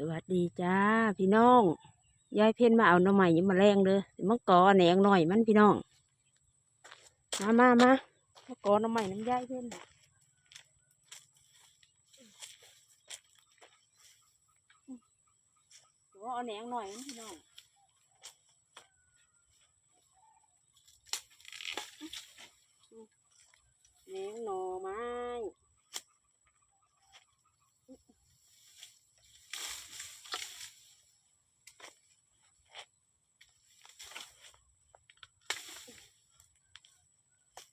สวัสดีจ้าพี่น้องยายเพ่นมาเอาหน่อไม้ยังมาแรงเด้อสิมังกอแหนงหน่อยมันพี่น้อง มามามามังกอหน่อไม้น้ำยายเพ่นถือว่าเอาแหนงหน่อยมันพี่น้องแหนงหน่อไม้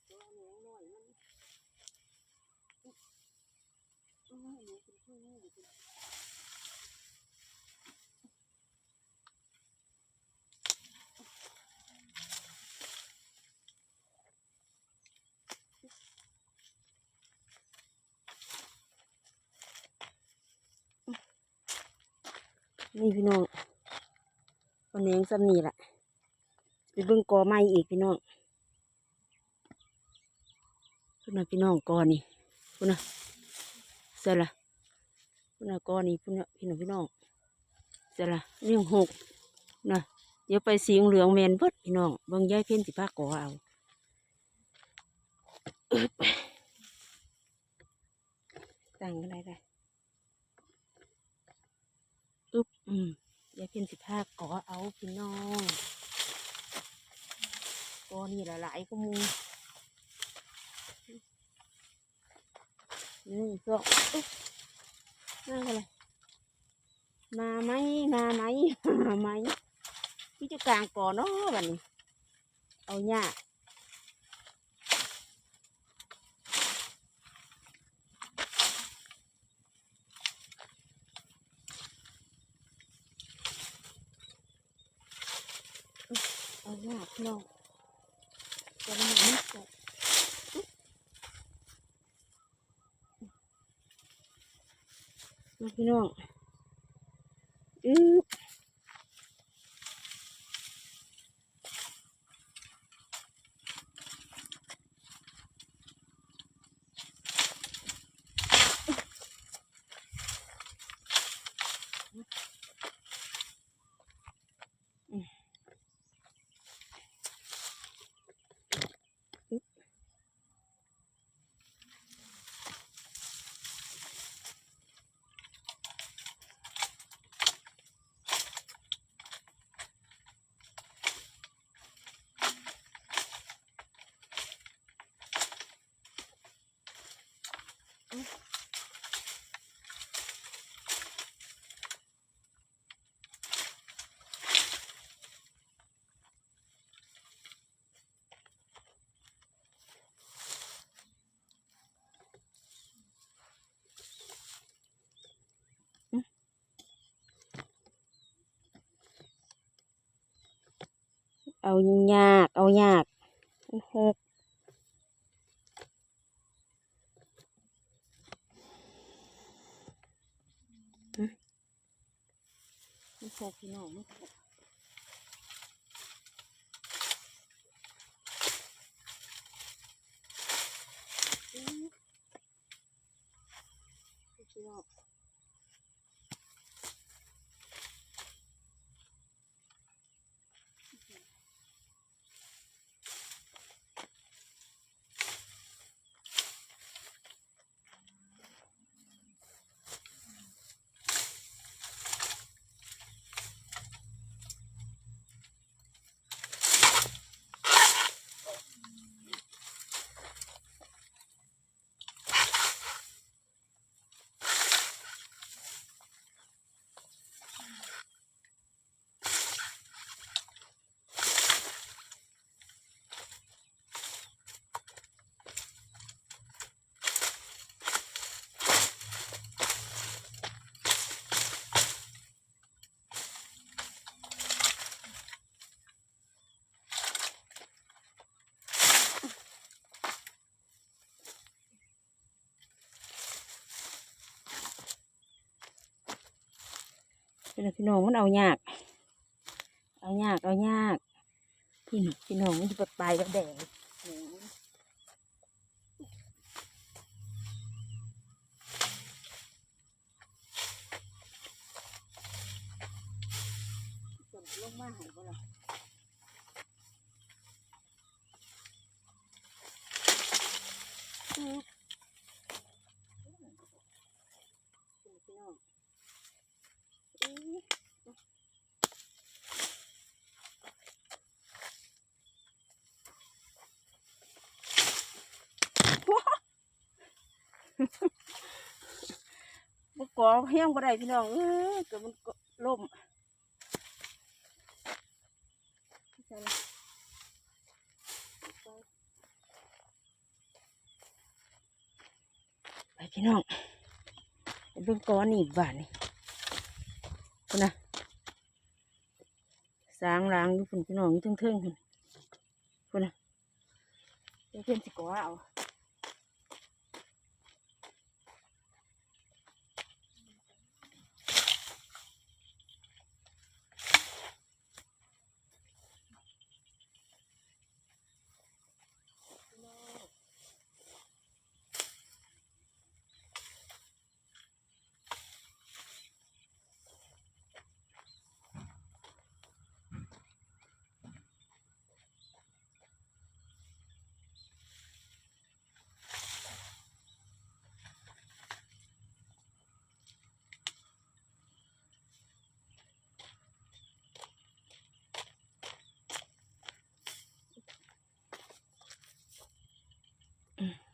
ตัวเหนียวหน่อยมันอื้อหนูเป็นผู้นี่อยู่เป็น นี่พี่น้องวันนี้ยังซ้ำนี่แหละไปเบิ่งกอไม้อีกพี่น้องพุ่นน่ะพี่น้องกอนี่พุ่นน่ะเสร็จละพุ่นน่ะกอนี่พุ่นน่ะพี่น้องพี่น้องเสร็จละเรื่องหกนะเดี๋ยวไปสีเหลืองแมนเบิดพี่น้องเบิ่งย้ายเพ้นสิพากอเอาตั้งกันได้ได้ อึ๊บอืมย้ายเพ้นสิพากอเอาพี่น้องกอนี่ละหลายก็มูหนึ่งสองอุ๊ยนั่งอะไรมาไหมมาไหมมาไหมพี่จะกลางก่อนเนาะวันนี้เอาหญ้า เอาหน้าพี่น้องจะมาไม่ตกพี่น้องอือ เอายาก เอายากหกมันห กพี่น้องมันหก พี่น้องพี่น้องมันเอายาก เอายากเอายากพี่น้องพี่น้องมันจะปลายก็แดงลงมาหายไปแล้ว อเฮี้ยงบ่ได้พี่น้องเอ้ยเกิดมันล่มไปพี่น้องเบิ่งก้อนนี่บ้านนี่พุ่นะสางล้างอยู่พุ่นพี่น้องอยู่เทิงๆพุ่นพุ่นะเพื่อนสิก้อเอา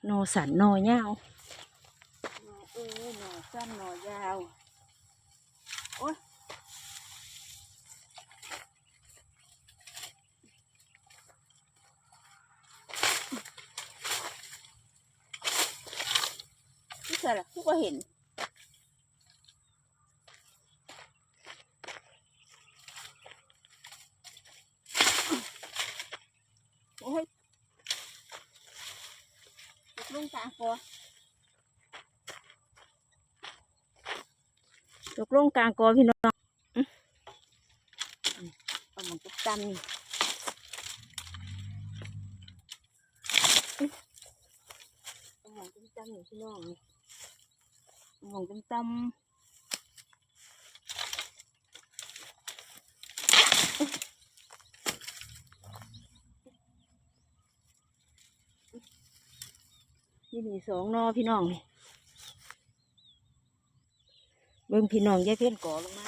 นอสันหนอยาวหนอเออหนอสั้นหนอยาวโอ้ยนี่ใช่ละทุกก็เห็น โอ้ย ตกลงกลางกอตกลงกลางกอพี่น้องอื้ออื้อเอามันตุกตำนี่อื้อเอาหมองตุ้มตำนี่พี่น้องนี่เอาหมองตุ้มตำ นี่นี่สองนอพี่น้องนี่เบิ่งพี่น้องแยกเพื่อนก่อลงมา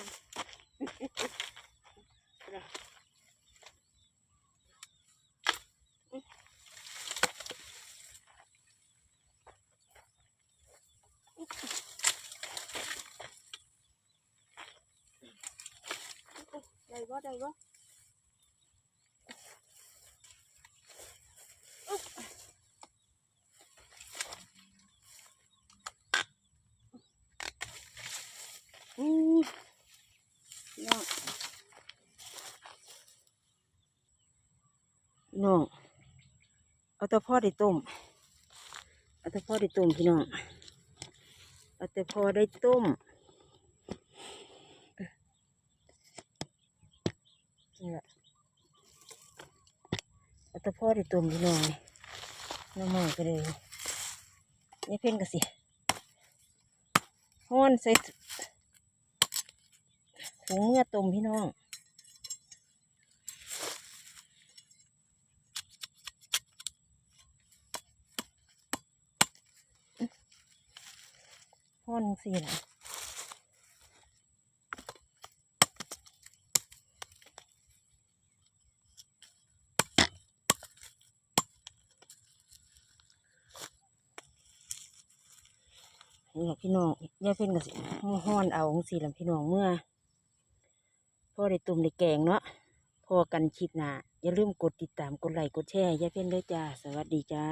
ได้บ่ได้บ่อือ น้องน้อง เอาแต่พ่อได้ต้ม เอาแต่พ่อได้ต้มพี่น้อง เอาแต่พ่อได้ต้มนี่แหละเอาแต่พ่อได้ตุ่มพี่น้องนี่น้ำมันก็เลยนี่เพ่นกันสิห้อนใส่ ถุงเมื่อตุ่มพี่น้องห้อนสินะนี่แหละพี่น้องย่าเพ่นกันสิห้อนเอาองสิละพี่น้องเมื่อ พ่อได้ตุ่มได้แกงเนาะพอกันคลิปหน้าอย่าลืมกดติดตามกดไลค์กดแชร์ย่าเพ่นด้วยจ้า สวัสดีจ้า